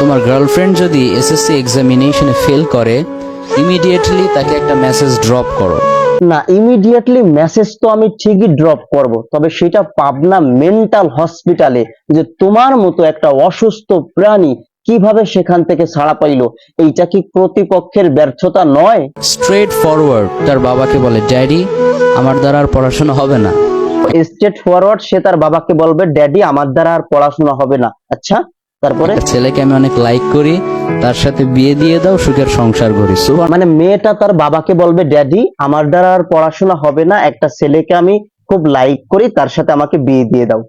তোমার গার্লফ্রেন্ড যদি এসএসসি এক্সামিনেশনে ফেল করে ইমিডিয়েটলি তাকে একটা মেসেজ ড্রপ করো। না ইমিডিয়েটলি মেসেজ তো আমি ঠিকই ড্রপ করব তবে সেটা পাবনা মেন্টাল হসপিটালে যে তোমার মতো একটা অসুস্থ প্রাণী কীভাবে সেখান থেকে ছাড়া পাইলো এইটা কি প্রতিপক্ষের ব্যর্থতা নয়? স্ট্রেট ফরওয়ার্ড তার বাবাকে বলে ড্যাডি আমার দ্বারা আর পড়াশোনা হবে না। স্ট্রেট ফরওয়ার্ড সে তার বাবাকে বলবে ড্যাডি আমার দ্বারা আর পড়াশোনা হবে না। আচ্ছা? তারপরে? ছেলেকে আমি অনেক লাইক করি তার সাথে বিয়ে দিয়ে দাও সুখের সংসার করি। মানে মেয়েটা তার বাবাকে বলবে ড্যাডি আমার দ্বারা আর পড়াশোনা হবে না একটা ছেলেকে আমি খুব লাইক করি তার সাথে আমাকে বিয়ে দিয়ে দাও।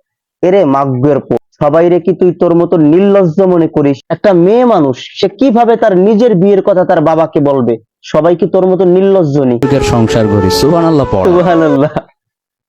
এরে মাগ্যের পো সবাই রে কি তুই তোর মতো নির্লজ্জ মনে করিস? একটা মেয়ে মানুষ সে কীভাবে তার নিজের বিয়ের কথা তার বাবাকে বলবে? সবাই কি তোর মতো নির্লজ্জ নি? সুখের সংসার করি। সুবহান আল্লাহ পড়। সুবহানাল্লাহ।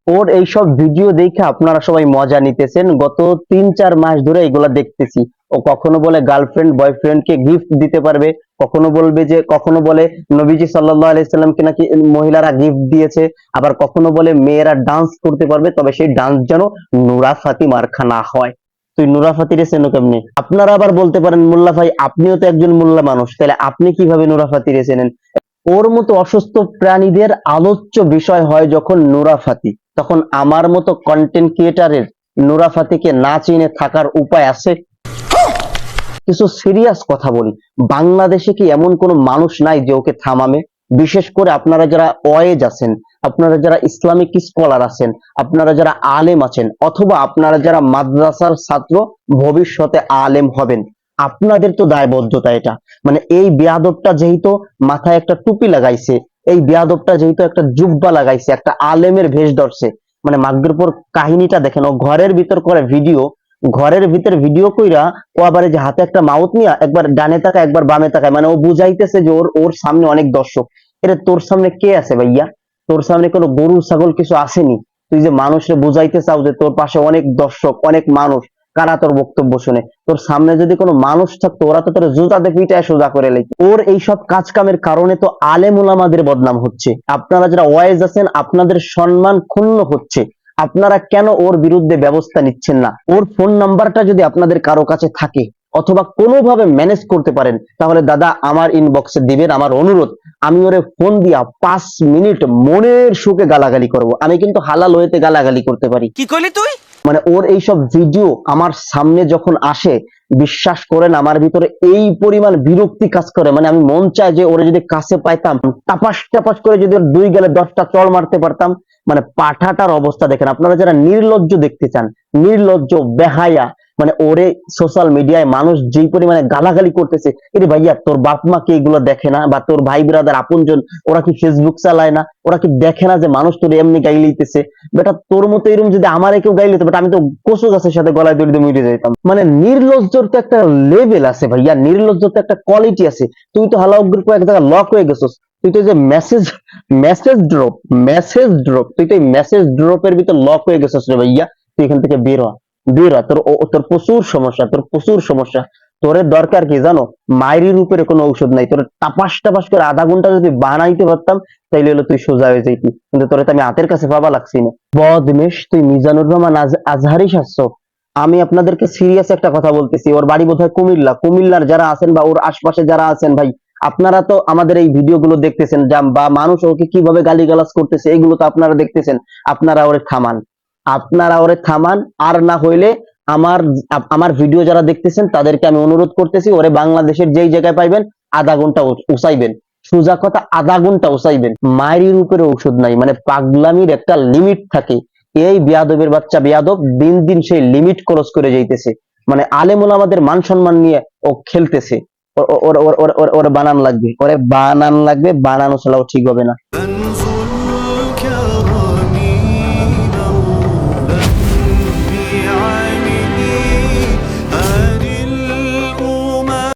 ওর এইসব ভিডিও দেখে আপনারা সবাই মজা নিতেছেন। গত তিন চার মাস ধরে এগুলা দেখতেছি। ও কখনো বলে গার্লফ্রেন্ড বয়ফ্রেন্ড কে গিফট দিতে পারবে, কখনো বলবে যে, কখনো বলে নবীজি সাল্লাল্লাহু আলাইহি সাল্লামকে নাকি মহিলারা গিফট দিয়েছে, আবার কখনো বলে মেয়েরা ডান্স করতে পারবে, তবে সেই ডান্স যেন নুরা ফাতি মার্খা না হয়। তুই নুরা ফাতিরে চেনো কেমনি? আপনারা আবার বলতে পারেন, মোল্লা ভাই, আপনিও তো একজন মোল্লা মানুষ, তাহলে আপনি কীভাবে নুরা ফাতিরে চেনেন? ওর মতো অসুস্থ প্রাণীদের আলোচ্য বিষয় হয় যখন নুরাফাতি তখন আমার মতো কন্টেন্ট ক্রিয়েটারের নুরাফাতিকে না চিনে থাকার উপায় আছে? কিছু সিরিয়াস কথা বলি। বাংলাদেশে কি এমন কোনো মানুষ নাই যে ওকে থামাবে বিশেষ করে আপনারা যারা ওয়েজ আছেন, আপনারা যারা ইসলামিক স্কলার আছেন, আপনারা যারা আলেম আছেন, অথবা আপনারা যারা মাদ্রাসার ছাত্র, ভবিষ্যতে আলেম হবেন, আপনাদের তো দায়বদ্ধতা এটা। মানে এই বেয়াদবটা যেহেতু মাথায় একটা টুপি লাগাইছে এই বেয়াদবটা যেহেতু একটা জুব্বা লাগাইছে, একটা আলেমের ভেষ ধরছে মানে মাগ্রের পর কাহিনীটা দেখেন, ও ঘরের ভিতর করে ভিডিও, ঘরের ভিতর ভিডিও কইরা ও আবার যে হাতে একটা মাউথ নিয়ে একবার ডানে তাকায়, একবার বামে তাকায় মানে ও বুঝাইতেছে যে ওর ওর সামনে অনেক দর্শক। এটা তোর সামনে কে আছে ভাইয়া? তোর সামনে কোনো গরু, ছাগল কিছু আসেনি। তুই যে মানুষে বুঝাইতে চাও যে তোর পাশে অনেক দর্শক, অনেক মানুষ কারা তোর বক্তব্য শুনে? তোর সামনে যদি কোনো মানুষ থাকতো, ওরা তো তোর জুতাতে পিটায় সোজা করে লেগে ওর এইসব কাজ কামের কারণে তো আলেম উলামাদের বদনাম হচ্ছে। আপনারা যারা ওয়াইজ আছেন, আপনাদের সম্মান ক্ষুণ্ণ হচ্ছে। আপনারা কেন ওর বিরুদ্ধে ব্যবস্থা নিচ্ছেন না? ওর ফোন নাম্বারটা যদি আপনাদের কারও কাছে থাকে, অথবা কোনোভাবে ম্যানেজ করতে পারেন, তাহলে দাদা আমার ইনবক্সে দিবেন আমার অনুরোধ। আমি ওরে ফোন দিয়া পাঁচ মিনিট মনের সুখে গালাগালি করব। আমি কিন্তু হালাল হইতে গালাগালি করতে পারি। কি করলি তুই? মানে ওর এইসব ভিডিও আমার সামনে যখন আসে, বিশ্বাস করেন আমার ভিতরে এই পরিমাণ বিরক্তি কাজ করে। মানে আমি মন চাই যে ওরে যদি কাছে পাইতাম, টাপাস টাপাস করে যদি ওর দুই গেলে দশটা চল মারতে পারতাম। মানে পাঠাটার অবস্থা দেখেন, আপনারা যারা নির্লজ্জ দেখতে চান, নির্লজ্জ, বেহায়া মানে ওরে সোশ্যাল মিডিয়ায় মানুষ যেই পরিমাণে গালাগালি করতেছে, এরে ভাইয়া তোর বাপ মা কি এগুলো দেখে না? বা তোর ভাই বিরাদার আপনজন, ওরা কি ফেসবুক চালায় না? ওরা কি দেখে না যে মানুষ তোর এমনি গাই লইতেছে বেটা তোর মতো এরকম যদি আমার কেউ গাইলে তো আমি তো কচু গাছের সাথে গলায় দড়ি দিয়ে মরে যেতাম মানে নির্লজ্জর তো একটা লেভেল আছে ভাইয়া, নির্লজ্জর তো একটা কোয়ালিটি আছে। তুই তো হালাও গ্রুপ এক জায়গায় লক হয়ে গেছিস। তুই তো যে message message drop message drop তুই তো মেসেজ ড্রপের ভিতর লক হয়ে গেছিস রে ভাইয়া। তুই এখান থেকে বের হ। বের তোর তোর প্রচুর সমস্যা, তোর প্রচুর সমস্যা। তোর দরকার কি জানো? মায়ের উপরে কোনো ঔষধ নাই। তোর টাপাস টাপাস করে আধা ঘণ্টা যদি বানাইতে পারতাম, তাইলে হলো তুই সোজা হয়ে যাইতি। কিন্তু তোরে তো আমি হাতের কাছে পাবা লাগছি না। বদমেশ, তুই মিজানুর রহমান আজ- আজহারি শাস্য আমি আপনাদেরকে সিরিয়াস একটা কথা বলতেছি। ওর বাড়ি বোধহয় কুমিল্লা। কুমিল্লার যারা আছেন বা ওর আশপাশে যারা আছেন ভাই, আপনারা তো আমাদের এই ভিডিওগুলো দেখতেছেন। বা মানুষ ওকে কীভাবে গালিগালাজ করতেছে, এগুলো তো আপনারা দেখতেছেন। আপনারা ওরে থামান। আপনারা ওরে থামান, আর না হইলে আমার আমার ভিডিও যারা দেখতেছেন, তাদেরকে আমি অনুরোধ করতেছি, ওরে বাংলাদেশের যেই জায়গায় পাইবেন, আধা ঘণ্টা উসাইবেন সোজা কথা, আধা ঘণ্টা উসাইবেন মায়ের উপরে ঔষধ নাই মানে পাগলামির একটা লিমিট থাকে। এই বিয়াদবের বাচ্চা বিয়াদব, দিন দিন সেই লিমিট ক্রস করে যাইতেছে। মানে আলেমুল আমাদের মান সম্মান নিয়ে ও খেলতেছে। ওর ওর ওর ওর বানান লাগবে। ওরে বানান লাগবে, বানানো ছাড়াও ঠিক হবে না।